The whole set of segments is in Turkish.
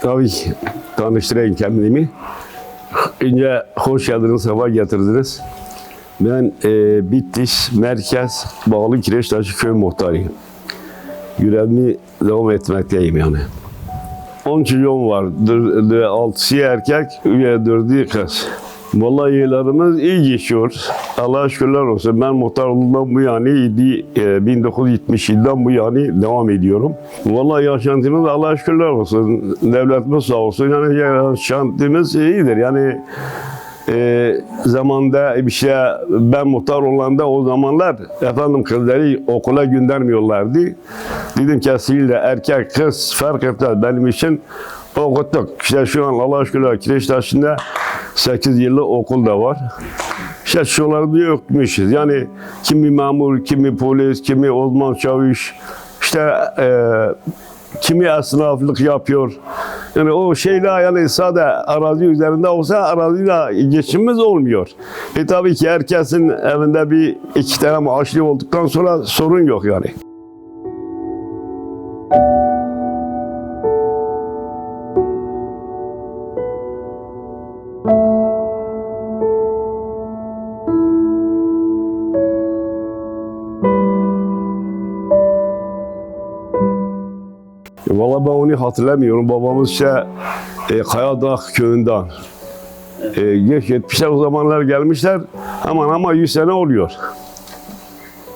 Tabii tanıştırayım kendimi. Önce hoş geldiniz, sefa getirdiniz. Ben e, Bitlis Merkez Bağlı Kireçtaşı Köy Muhtarıyım. Görevimi devam etmekteyim yani. 10 çocuğum var. 6'sı erkek, 4'ü kız. Vallahi yıllarımız iyi geçiyor. Allah'a şükürler olsun. Ben muhtar olduğumdan bu yani idi, e, 1977'den bu yani devam ediyorum. Vallahi yaşantımız Allah'a şükürler olsun. Devletimiz sağ olsun. Yani yaşantımız iyidir. Yani e, zamanda bir şey ben muhtar olanda o zamanlar efendim kızları okula göndermiyorlardı. Dedim kesinlikle erkek kız fark etmez benim için okuttuk. İşte şu an Allah'a şükürler Kireçtaşı'nda 8 yıllık okul da var. İşte şuralarda yokmuşuz. Yani kimi memur, kimi polis, kimi uzman çavuş, işte e, kimi esnaflık yapıyor. Yani o şeyler yani sade arazi üzerinde olsa araziyle geçimimiz olmuyor. E tabii ki herkesin evinde bir iki tane maaşlı olduktan sonra sorun yok yani. Hatırlamıyorum. Babamız şey e, Kayadağ köyünden. E, geç 70'ler o zamanlar gelmişler. Aman ama 100 sene oluyor.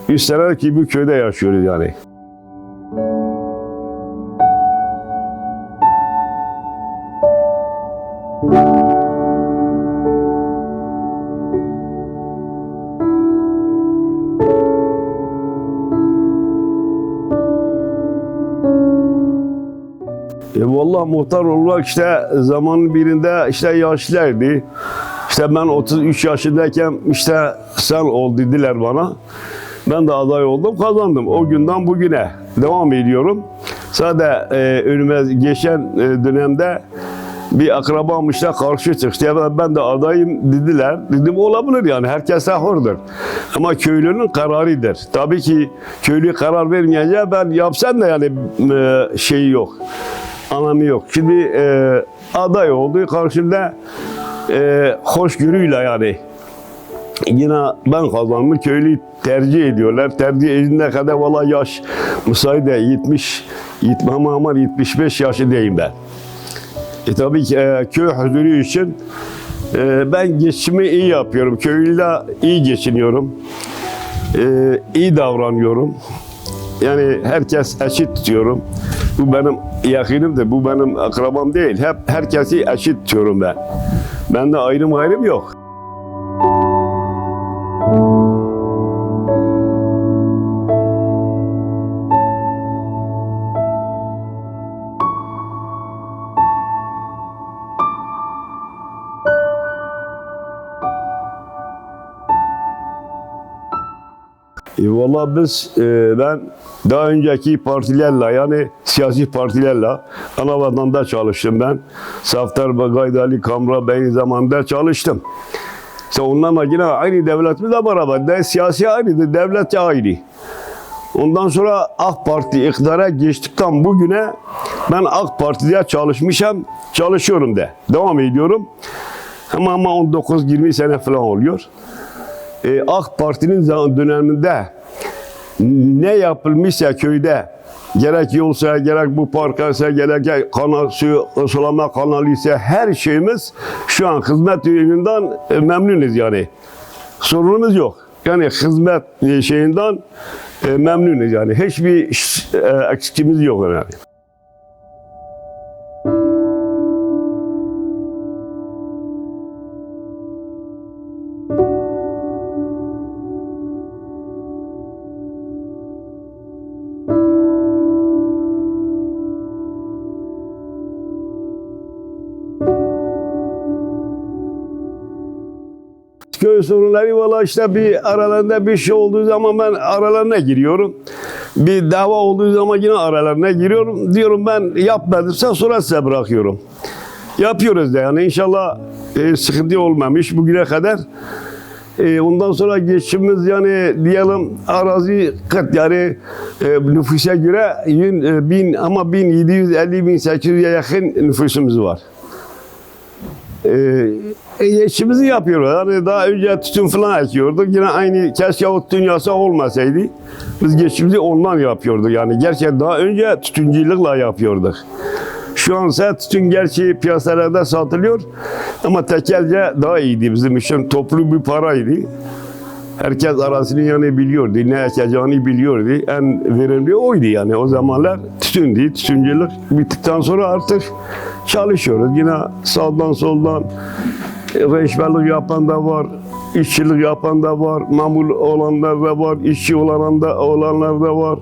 100 sene ki bu köyde yaşıyoruz yani. Muhtar olmak işte zamanın birinde işte yaşlardı. İşte ben 33 yaşındayken işte sen ol dediler bana. Ben de aday oldum kazandım. O günden bugüne devam ediyorum. Sadece e, önüme geçen e, dönemde bir akrabam işte karşı çıktı. Ya ben de adayım dediler. Dedim olabilir yani herkes sahurdur. Ama köylünün kararıdır. Tabii ki köylü karar vermeyince ben yapsam da yani e, şeyi yok anlamı yok. Şimdi e, aday oldu karşımda e, hoşgörüyle yani yine ben kazandım köylü tercih ediyorlar. Tercih edildiğine kadar valla yaş müsaade 70 70 ama 75 yaşındayım ben. E tabii e, köy huzuru için e, ben geçimi iyi yapıyorum. Köylüyle iyi geçiniyorum. E, iyi davranıyorum. Yani herkes eşit tutuyorum. Bu benim yakınımdır. Bu benim akrabam değil. Hep herkesi eşit tutuyorum ben. Bende ayrım ayrım yok. Valla biz, e, ben daha önceki partilerle yani siyasi partilerle ana vatanda çalıştım ben. Saftar Gaydali Kamra Bey zamanında çalıştım. İşte onlarla yine aynı devletimizle beraber de siyasi aynıydı, devlet de aynı. Ondan sonra AK Parti iktidara geçtikten bugüne ben AK Parti'de çalışmışım, çalışıyorum da. Devam ediyorum. Ama ama 19-20 sene falan oluyor e, AK Parti'nin döneminde ne yapılmışsa köyde gerek yolsa gerek bu parkaysa gerek kanal suyu sulama kanalı ise her şeyimiz şu an hizmet yönünden e, memnunuz yani. Sorunumuz yok. Yani hizmet e, şeyinden e, memnunuz yani. Hiçbir eksikimiz yok yani. Sorunları valla işte bir aralarında bir şey olduğu zaman ben aralarına giriyorum. Bir dava olduğu zaman yine aralarına giriyorum. Diyorum ben yapmadımsa sonra size bırakıyorum. Yapıyoruz da yani inşallah e, sıkıntı olmamış bugüne kadar. E, ondan sonra geçimimiz yani diyelim arazi kıt yani e, nüfusa göre yün, e, bin ama 1750 1800'e yakın nüfusumuz var. E, e, işimizi yapıyoruz. Yani daha önce tütün falan ekiyorduk. Yine aynı keşke o tütün yasağı olmasaydı. Biz geçimimizi ondan yapıyorduk. Yani gerçekten daha önce tütüncülükle yapıyorduk. Şu an ise tütün gerçi piyasalarda satılıyor ama tekelce daha iyiydi bizim için. Toplu bir paraydı. Herkes arasını yani biliyordu, ne ekeceğini biliyordu. En verimli oydu yani. O zamanlar tütündü, tütüncülük bittikten sonra artık çalışıyoruz. Yine sağdan soldan reşberlik yapan da var, işçilik yapan da var, mamul olanlar da var, işçi olan da, olanlar da var.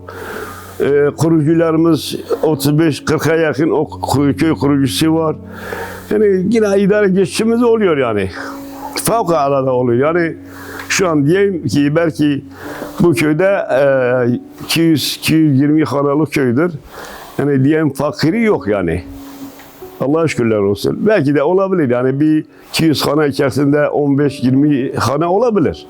Ee, kurucularımız 35-40'a yakın o köy kurucusu var. Yani yine idare geçişimiz oluyor yani. Fevkalade oluyor. Yani şu an diyeyim ki belki bu köyde e, 200-220 hanalık köydür. Yani diyeyim fakiri yok yani. Allah şükürler olsun. Belki de olabilir. Yani bir 200 hane içerisinde 15-20 hane olabilir.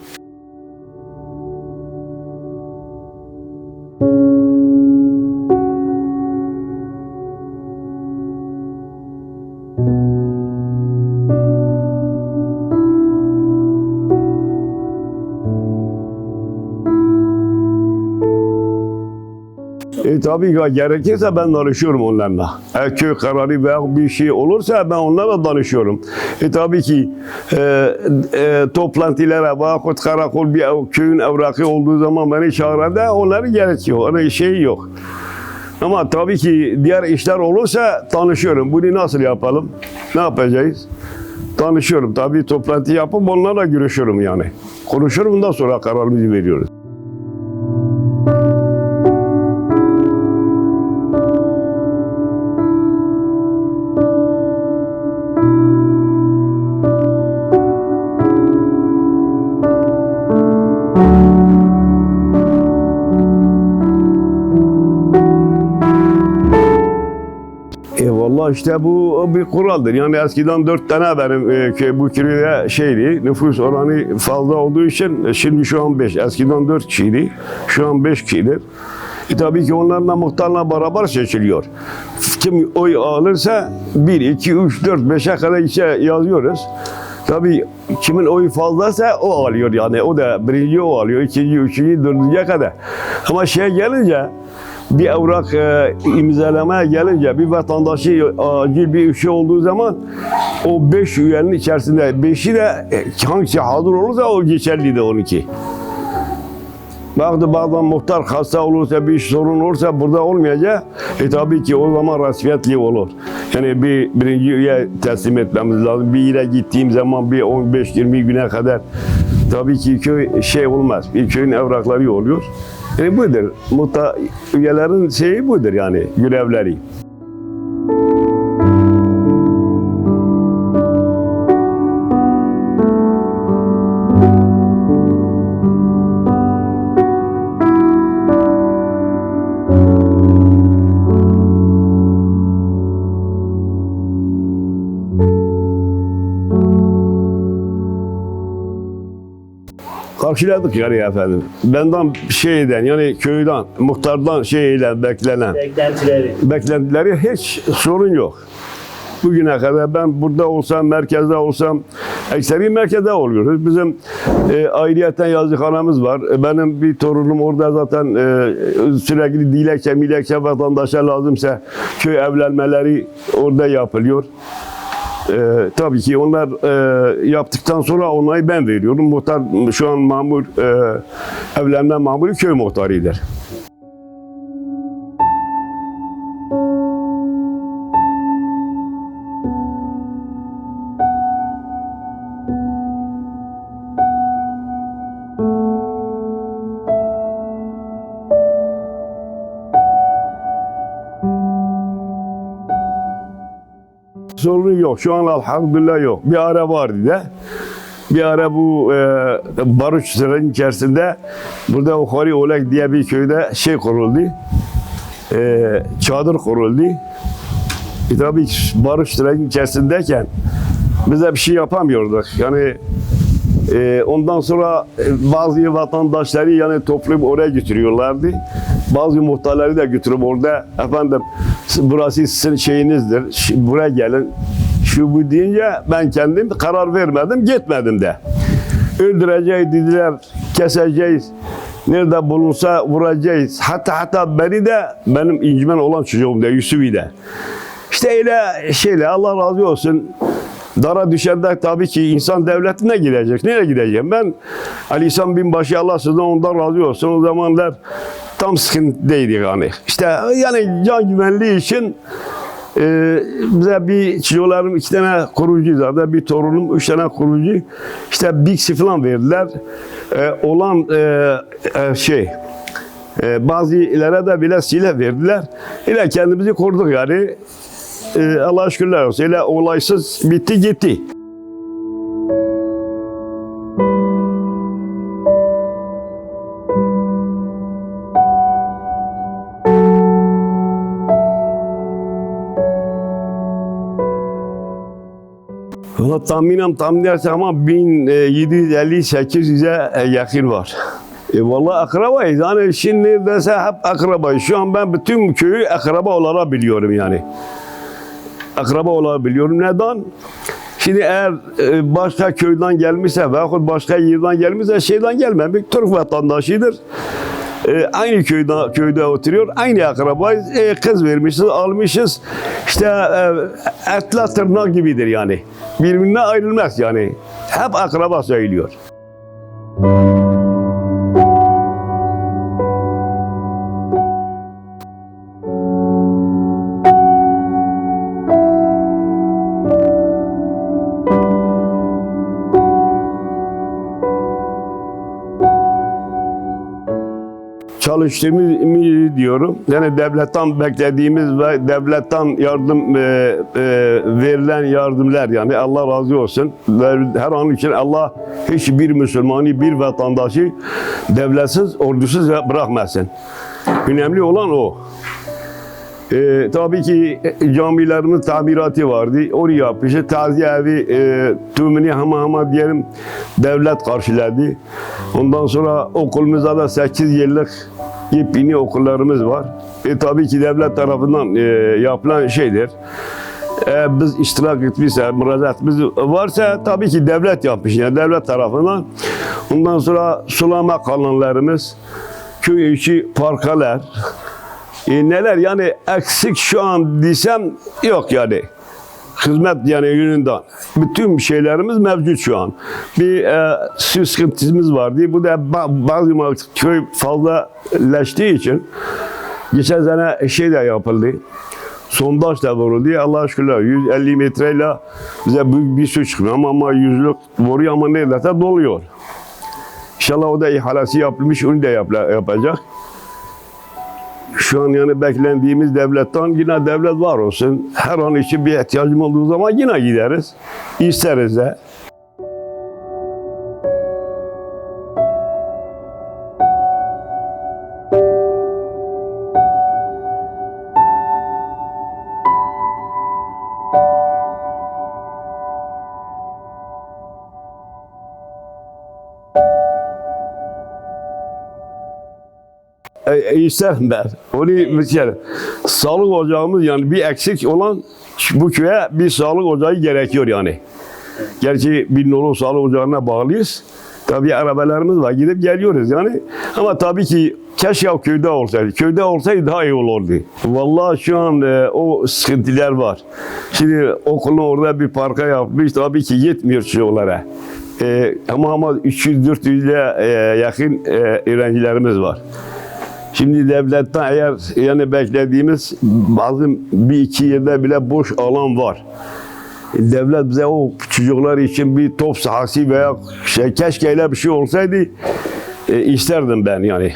Tabii ki gerekirse ben danışıyorum onlarla. E, köy kararı veya bir şey olursa ben onlarla danışıyorum. E tabii ki e, e, toplantılara veyahut karakol bir ev- köyün evrakı olduğu zaman beni çağıranda onları gerekiyor. Öyle şey yok. Ama tabii ki diğer işler olursa tanışıyorum. Bunu nasıl yapalım? Ne yapacağız? Tanışıyorum. Tabii toplantı yapıp onlarla görüşüyorum yani. Konuşurum ondan sonra kararımızı veriyoruz. Vallahi işte bu bir kuraldır. Yani eskiden dört tane benim e, bu köyde şeydi, nüfus oranı fazla olduğu için e, şimdi şu an beş. Eskiden dört kişiydi, şu an beş kişidir. E tabii ki onlarla muhtarla beraber seçiliyor. Kim oy alırsa bir, iki, üç, dört, beşe kadar içe yazıyoruz. Tabii kimin oyu fazlaysa o alıyor yani. O da birinci o alıyor, ikinci, üçüncü, dördüncüye kadar. Ama şey gelince bir evrak e, imzalamaya gelince bir vatandaşı acil bir şey olduğu zaman o beş üyenin içerisinde beşi de e, hangisi hazır olursa o geçerliydi onunki. Baktı bazen muhtar hasta olursa bir sorun olursa burada olmayacak. E tabii ki o zaman resmiyetli olur. Yani bir birinci üye teslim etmemiz lazım. Bir yere gittiğim zaman bir 15-20 güne kadar tabii ki köy şey olmaz. Bir köyün evrakları oluyor. Yani budur. Muhtar üyelerin şeyi budur yani görevleri. Karşıladık yani efendim. Benden şeyden yani köyden, muhtardan şeyle beklenen Beklentileri. beklentileri hiç sorun yok. Bugüne kadar ben burada olsam, merkezde olsam, ekseri merkezde oluyoruz. Bizim e, ayrıyeten yazıkhanamız var. E, benim bir torunum orada zaten e, sürekli dilekçe, milekçe vatandaşa lazımsa köy evlenmeleri orada yapılıyor. E, tabii ki onlar e, yaptıktan sonra onayı ben veriyorum. Muhtar şu an mamur, e, evlenme mamuru köy muhtarıdır. Sorun yok. Şu an elhamdülillah yok. Bir ara vardı da. Bir ara bu e, Barışçıların içerisinde burada Ukhari Olek diye bir köyde şey kuruldu. E, çadır kuruldu. E tabii ki Barışçıların içerisindeyken biz bir şey yapamıyorduk. Yani E, ondan sonra bazı vatandaşları yani toplayıp oraya götürüyorlardı. Bazı muhtarları da götürüp orada efendim burası sizin şeyinizdir. Buraya gelin. Şu bu deyince ben kendim karar vermedim, gitmedim de. Öldüreceğiz dediler, keseceğiz. Nerede bulunsa vuracağız. Hatta hatta beni de benim incimen olan çocuğum da Yusuf'i de. İşte öyle şeyle Allah razı olsun. Dara düşende tabii ki insan devletine gidecek. Nereye gideceğim? Ben Ali İhsan Binbaşı Allah sizden ondan razı olsun. O zamanlar tam sıkıntıdaydı yani. İşte yani can güvenliği için e, bize bir çocuklarım iki tane kurucu zaten bir torunum üç tane kurucu işte Bixi falan verdiler. E, olan e, e, şey e, bazılara da bile silah verdiler. İle kendimizi koruduk yani. E, Allah'a şükürler olsun. Öyle olaysız bitti gitti. Valla tahminen tahmin edersem ama 1750-800'e yakın var. E valla akrabayız. Yani şimdi neredeyse hep akrabayız. Şu an ben bütün köyü akraba olarak biliyorum yani. Akraba olarak biliyorum. Neden? Şimdi eğer e, başka köyden gelmişse veyahut başka yerden gelmişse şeyden gelmemiş. Türk vatandaşıdır. E, aynı köyde köyde oturuyor. Aynı akrabayız. E, kız vermişiz, almışız. İşte e, etla tırnak gibidir yani. Birbirine ayrılmaz yani. Hep akraba söylüyor. Çalıştığımı diyorum. Yani devletten beklediğimiz ve devletten yardım e, e, verilen yardımlar yani Allah razı olsun. Her an için Allah hiçbir Müslümanı, bir vatandaşı devletsiz, ordusuz bırakmasın. Önemli olan o. Ee, tabii ki camilerimiz tamiratı vardı. Onu yapmışız. Taziye evi e, tümünü hama hama diyelim devlet karşıladı. Ondan sonra okulumuzda da 8 yıllık yepyeni okullarımız var. E, tabii ki devlet tarafından e, yapılan şeydir. E, biz iştirak etmişse, müracaatımız varsa tabii ki devlet yapmış. Yani devlet tarafından. Ondan sonra sulama kanallarımız, köy içi parkalar, e, neler yani eksik şu an desem yok yani. Hizmet yani yönünden. Bütün şeylerimiz mevcut şu an. Bir e, su sıkıntımız vardı. Bu da ba- bazı köy fazlalaştığı için geçen sene şey de yapıldı. Sondaj da vuruldu. Allah şükürler 150 metreyle bize büyük bir su çıkmıyor ama, ama yüzlük vuruyor ama neredeyse doluyor. İnşallah o da ihalesi yapılmış, onu da yapla- yapacak. Şu an yani beklendiğimiz devletten yine devlet var olsun. Her an için bir ihtiyacım olduğu zaman yine gideriz. İsteriz de. İsterim ben. Onu kere. Sağlık ocağımız yani bir eksik olan bu köye bir sağlık ocağı gerekiyor yani. Gerçi bir nolu sağlık ocağına bağlıyız. Tabii arabalarımız var gidip geliyoruz yani. Ama tabii ki keşke o köyde olsaydı. Köyde olsaydı daha iyi olurdu. Vallahi şu an e, o sıkıntılar var. Şimdi okulun orada bir parka yapmış tabii ki yetmiyor çocuklara. E, ama ama 300-400'e e, yakın e, öğrencilerimiz var. Şimdi devletten eğer yani beklediğimiz bazı bir iki yerde bile boş alan var. Devlet bize o çocuklar için bir top sahası veya şey keşke öyle bir şey olsaydı e, isterdim ben yani.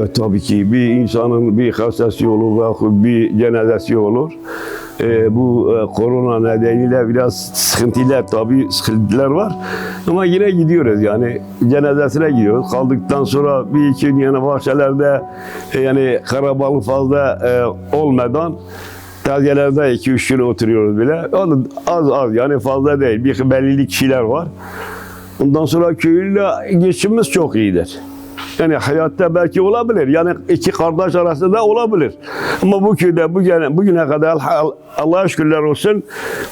Evet tabii ki bir insanın bir hastası olur ve bir cenazesi olur. Ee, bu e, korona nedeniyle biraz sıkıntılar tabii sıkıntılar var. Ama yine gidiyoruz yani cenazesine gidiyoruz. Kaldıktan sonra bir iki gün yani bahçelerde e, yani karabalık fazla e, olmadan Tazelerde iki üç gün oturuyoruz bile. O da az az yani fazla değil. Bir belirli kişiler var. Ondan sonra köylüyle geçimimiz çok iyidir. Yani hayatta belki olabilir. Yani iki kardeş arasında olabilir. Ama bu köyde bugüne, bugüne kadar Allah- Allah'a şükürler olsun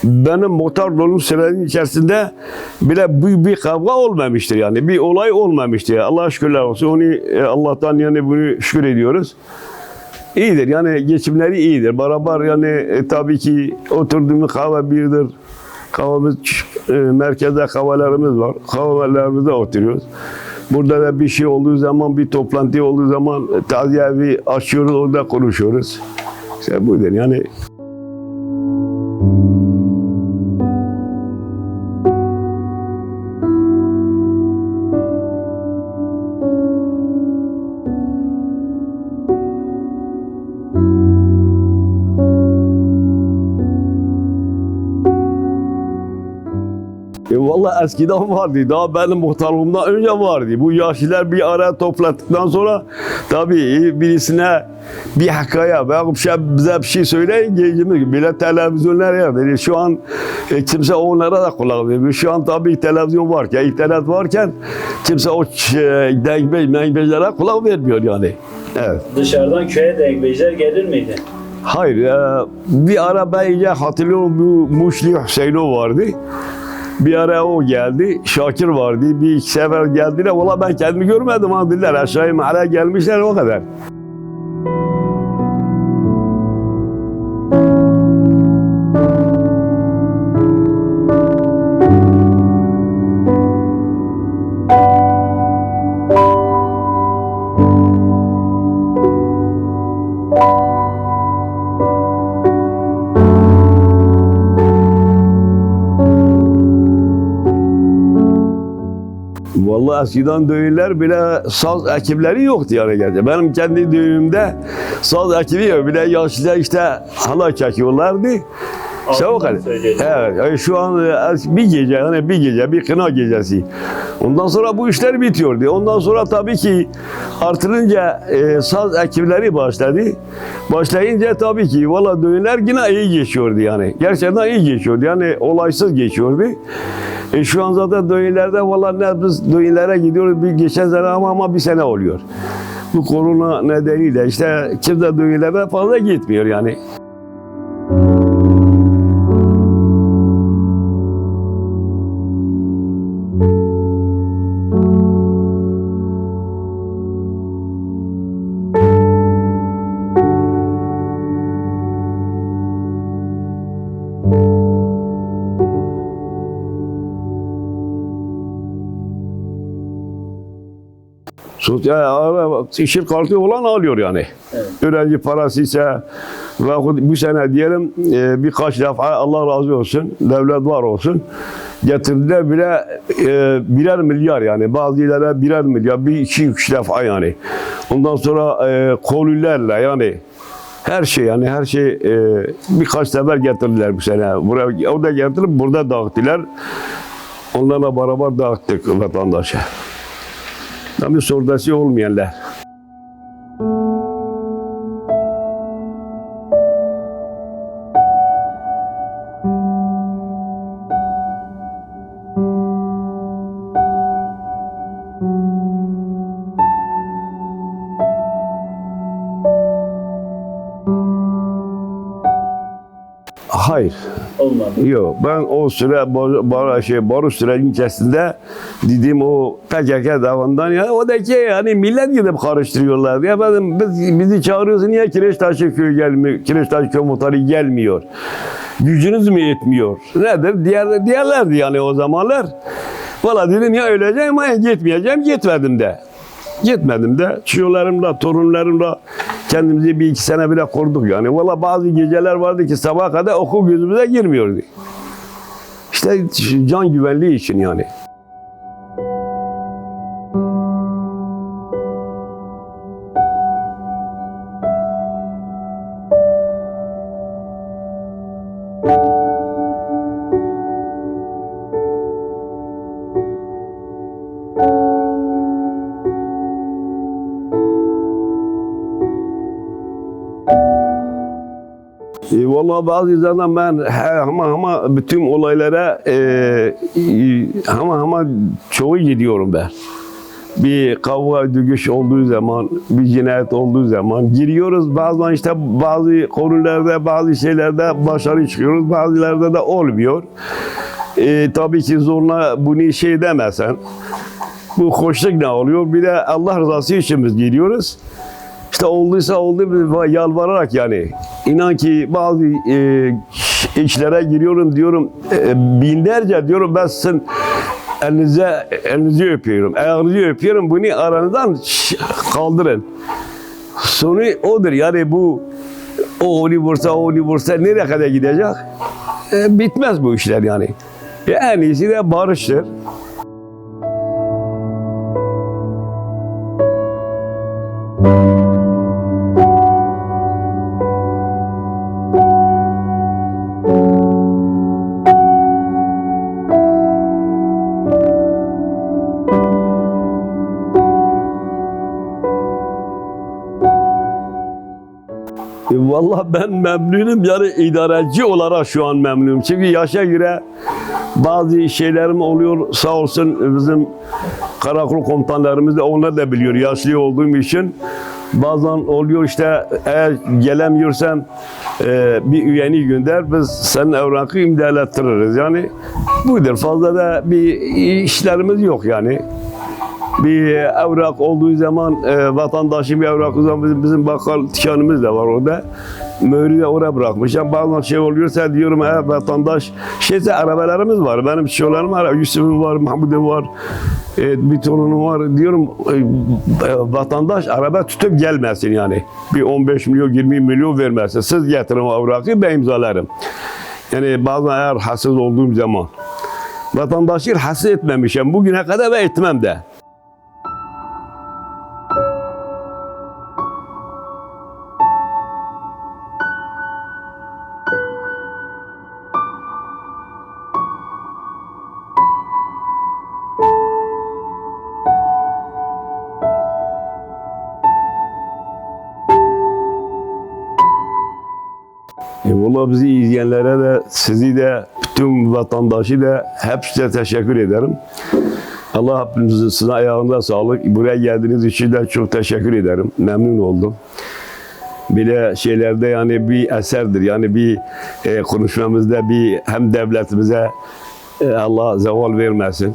benim motor dolu sürenin içerisinde bile bir, bir kavga olmamıştır yani. Bir olay olmamıştır. Allah'a şükürler olsun. Onu e, Allah'tan yani bunu şükür ediyoruz. İyidir yani geçimleri iyidir. Beraber yani e, tabii ki oturduğumuz kahve birdir. Kahvemiz e, merkezde kahvelerimiz var. Kahvelerimizde oturuyoruz. Burada da bir şey olduğu zaman, bir toplantı olduğu zaman e, taziye evi açıyoruz, orada konuşuyoruz. İşte budur yani. Eskiden vardı. Daha benim muhtarlığımdan önce vardı. Bu yaşlılar bir ara topladıktan sonra tabii birisine bir hikaye veya bir şey, bize bir şey söyleyin gecimiz bile televizyonlar yani şu an e, kimse onlara da kulak vermiyor. Şu an tabii televizyon varken, internet varken kimse o e, dengbej, mengbejlere kulak vermiyor yani. Evet. Dışarıdan köye dengbejler gelir miydi? Hayır, e, bir ara ben hatırlıyorum bu Muşli Hüseyinov vardı. Bir ara o geldi, Şakir vardı, bir iki sefer geldiler. Valla ben kendimi görmedim ha dediler. Aşağıya mahalle gelmişler o kadar. Eskiden düğünler bile saz ekipleri yoktu yani gerçekten. Benim kendi düğünümde saz ekibi yok. Bir de yaşlılar işte hala çekiyorlardı. Kadar. söylüyorsun. Evet. şu an e, bir gece yani bir gece bir kına gecesi. Ondan sonra bu işler bitiyordu. Ondan sonra tabii ki artırınca e, saz ekipleri başladı. Başlayınca tabii ki valla düğünler yine iyi geçiyordu yani. Gerçekten iyi geçiyordu. Yani olaysız geçiyordu. E şu an zaten düğünlerde valla ne biz düğünlere gidiyoruz bir geçen sene ama, ama bir sene oluyor. Bu korona nedeniyle işte kimse düğünlere fazla gitmiyor yani. Sosyal işin kartı olan alıyor yani. Evet. Öğrenci parası ise ve bu sene diyelim e, birkaç defa Allah razı olsun, devlet var olsun getirdiler bile e, birer milyar yani bazı yerlere birer milyar, bir iki üç defa yani. Ondan sonra e, kolülerle yani her şey yani her şey e, birkaç sefer getirdiler bu sene. Buraya, orada getirip burada dağıttılar. Onlarla beraber dağıttık vatandaşa. Tabii sordası olmayanlar. Yok ben o süre bar, şey, barış sürecinin içerisinde dediğim o PKK davandan ya o da ki yani millet gidip karıştırıyorlar. Ya benim biz, bizi çağırıyorsun niye Kireçtaşı köyü gelmiyor? Kireçtaşı köy muhtarı gelmiyor. Gücünüz mü yetmiyor? Nedir? Diğer, diğerlerdi yani o zamanlar. Valla dedim ya öleceğim ama gitmeyeceğim gitmedim de. Gitmedim de çocuklarımla, torunlarımla kendimizi bir iki sene bile koruduk yani. Valla bazı geceler vardı ki sabaha kadar okul gözümüze girmiyordu. İşte can güvenliği için yani. E, vallahi bazı zaman ben he, ama ama bütün olaylara e, e, ama ama çoğu gidiyorum ben. Bir kavga dövüş olduğu zaman, bir cinayet olduğu zaman giriyoruz. Bazen işte bazı konularda, bazı şeylerde başarı çıkıyoruz, bazılarda da olmuyor. E, tabii ki zorla bunu şey demesen, bu hoşluk ne oluyor? Bir de Allah rızası için biz giriyoruz. İşte olduysa oldu yalvararak yani. İnan ki bazı e, işlere giriyorum diyorum e, binlerce diyorum ben sizin elinize elinizi öpüyorum. Ayağınızı öpüyorum bunu aranızdan kaldırın. Sonu odur yani bu o onu vursa o onu vursa nereye kadar gidecek? E, bitmez bu işler yani. En iyisi de barıştır. Memnunum yani idareci olarak şu an memnunum. Çünkü yaşa göre bazı şeylerim oluyor sağ olsun bizim karakol komutanlarımız da onlar da biliyor yaşlı olduğum için. Bazen oluyor işte eğer gelemiyorsan e, bir üyeni gönder biz senin evrakı imzalatırırız. Yani budur fazla da bir işlerimiz yok yani bir evrak olduğu zaman e, vatandaşın bir evrak o zaman bizim, bizim bakkal dükkanımız da var orada. Mührü de oraya bırakmışım. Bazen şey oluyorsa diyorum ha vatandaş şeyse arabalarımız var. Benim şolarım var. Yusuf'um var, Mahmud'um var. E, bir torunum var. Diyorum e, e, vatandaş araba tutup gelmesin yani. Bir 15 milyon 20 milyon vermesin. Siz getirin o evrakı ben imzalarım. Yani bazen eğer hassız olduğum zaman. Vatandaşı hassız etmemişim. Bugüne kadar ve etmem de. Valla bizi izleyenlere de sizi de bütün vatandaşı da hepsine teşekkür ederim. Allah hepinizin sizin ayağında sağlık. Buraya geldiğiniz için de çok teşekkür ederim. Memnun oldum. Bile şeylerde yani bir eserdir. Yani bir e, konuşmamızda bir hem devletimize e, Allah zeval vermesin.